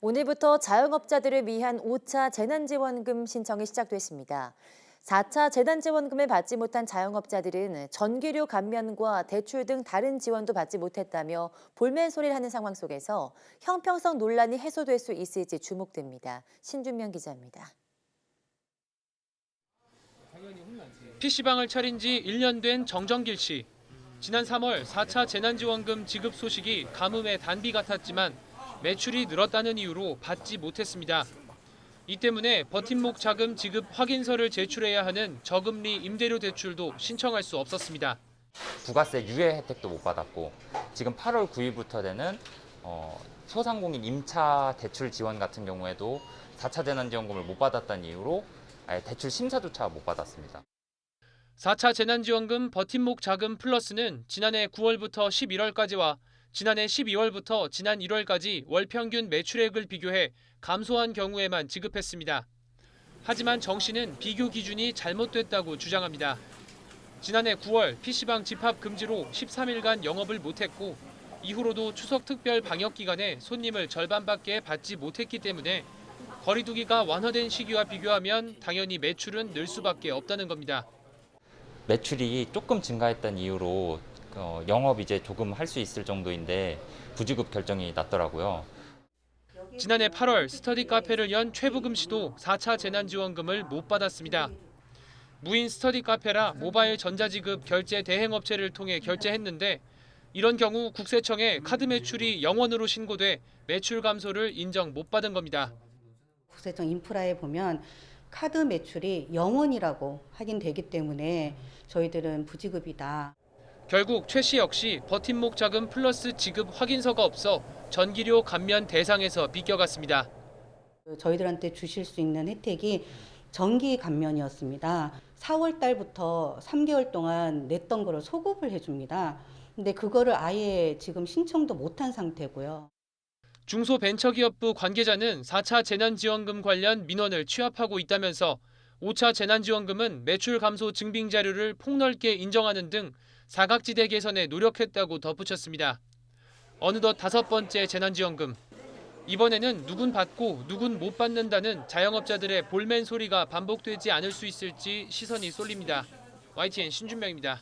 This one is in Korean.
오늘부터 자영업자들을 위한 5차 재난지원금 신청이 시작됐습니다. 4차 재난지원금을 받지 못한 자영업자들은 전기료 감면과 대출 등 다른 지원도 받지 못했다며 볼멘 소리를 하는 상황 속에서 형평성 논란이 해소될 수 있을지 주목됩니다. 신준명 기자입니다. PC방을 차린 지 1년 된 정정길 씨. 지난 3월 4차 재난지원금 지급 소식이 가뭄의 단비 같았지만 매출이 늘었다는 이유로 받지 못했습니다. 이 때문에 버팀목 자금 지급 확인서를 제출해야 하는 저금리 임대료 대출도 신청할 수 없었습니다. 부가세 유예 혜택도 못 받았고 지금 8월 9일부터 되는 어, 소상공인 임차 대출 지원 같은 경우에도 4차 재난지원금을 못 받았다는 이유로 아예 대출 심사조차 못 받았습니다. 4차 재난지원금 버팀목 자금 플러스는 지난해 9월부터 11월까지와 지난해 12월부터 지난 1월까지 월 평균 매출액을 비교해 감소한 경우에만 지급했습니다. 하지만 정 씨는 비교 기준이 잘못됐다고 주장합니다. 지난해 9월 PC방 집합 금지로 13일간 영업을 못했고 이후로도 추석 특별 방역 기간에 손님을 절반밖에 받지 못했기 때문에 거리두기가 완화된 시기와 비교하면 당연히 매출은 늘 수밖에 없다는 겁니다. 매출이 조금 증가했다는 이유로 어, 영업 이제 조금 할 수 있을 정도인데 부지급 결정이 났더라고요. 지난해 8월 스터디 카페를 연 최부금 씨도 4차 재난지원금을 못 받았습니다. 무인 스터디 카페라 모바일 전자지급 결제 대행업체를 통해 결제했는데 이런 경우 국세청에 카드 매출이 0원으로 신고돼 매출 감소를 인정 못 받은 겁니다. 국세청 인프라에 보면 카드 매출이 0원이라고 확인되기 때문에 저희들은 부지급이다. 결국 최 씨 역시 버팀목 자금 플러스 지급 확인서가 없어 전기료 감면 대상에서 비껴갔습니다. 저희들한테 주실 수 있는 혜택이 정기 감면이었습니다. 4월 달부터 3개월 동안 냈던 거를 소급을 해줍니다. 근데 그거를 아예 지금 신청도 못한 상태고요. 중소벤처기업부 관계자는 4차 재난지원금 관련 민원을 취합하고 있다면서 5차 재난지원금은 매출 감소 증빙 자료를 폭넓게 인정하는 등 사각지대 개선에 노력했다고 덧붙였습니다. 어느덧 다섯 번째 재난지원금. 이번에는 누군 받고 누군 못 받는다는 자영업자들의 볼멘 소리가 반복되지 않을 수 있을지 시선이 쏠립니다. YTN 신준명입니다.